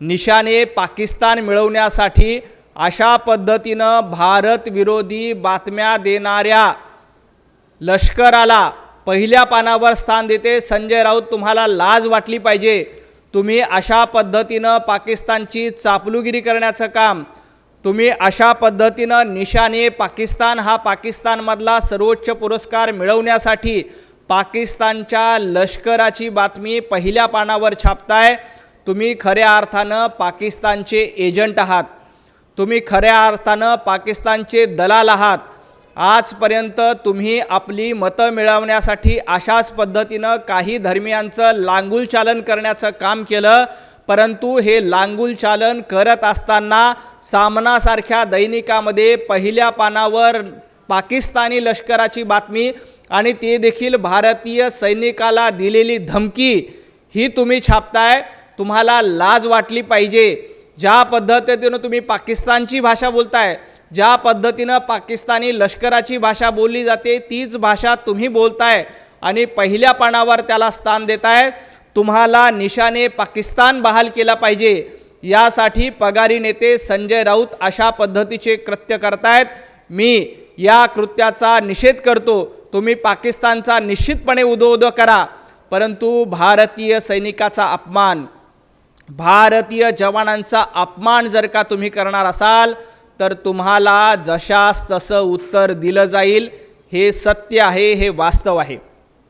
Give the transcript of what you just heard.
निशाने पाकिस्तान मिळवण्यासाठी अशा पद्धतीनं भारत विरोधी बातम्या देणाऱ्या लष्कराला पहिल्या पानावर स्थान देते. संजय राऊत तुम्हाला लाज वाटली पाहिजे. तुम्ही अशा पद्धतीनं पाकिस्तानची चापलुगिरी करण्याचं काम तुम्ही अशा पद्धतीनं निशाने पाकिस्तान हा पाकिस्तानमधला सर्वोच्च पुरस्कार मिळवण्यासाठी पाकिस्तानच्या लष्कराची बातमी पहिल्या पानावर छापताय. तुम्ही खऱ्या अर्थानं पाकिस्तानचे एजंट आहात. तुम्ही खऱ्या अर्थानं पाकिस्तानचे दलाल आहात. आजपर्यंत तुम्ही आपली मतं मिळवण्यासाठी अशाच पद्धतीनं काही धर्मियांचं लांगुलचालन करण्याचं काम केलं परंतु हे लांगुलचालन करत असताना सामनासारख्या दैनिकामध्ये पहिल्या पानावर पाकिस्तानी लष्कराची बातमी आणि ते देखील भारतीय सैनिकाला दिलेली धमकी ही तुम्ही छापताय. तुम्हाला लाज वाटली पाहिजे. ज्या पद्धतीनं तुम्ही पाकिस्तानची भाषा बोलताय ज्या पद्धतीनं पाकिस्तानी लष्कराची भाषा बोलली जाते तीच भाषा तुम्ही बोलताय आणि पहिल्या पानावर त्याला स्थान देताय. तुम्हाला निशाने पाकिस्तान बहाल केला पाहिजे. यासाठी पगारी नेते संजय राऊत अशा पद्धतीचे कृत्य करतायत. मी या कृत्याचा निषेध करतो. तुम्ही पाकिस्तानचा निश्चितपणे उदो उदो करा. परंतु भारतीय सैनिकाचा अपमान. भारतीय जवानांचा अपमान जर का तुम्ही करणार असाल तर तुम्हाला जशास तसं उत्तर दिलं जाईल. हे सत्य आहे हे वास्तव आहे.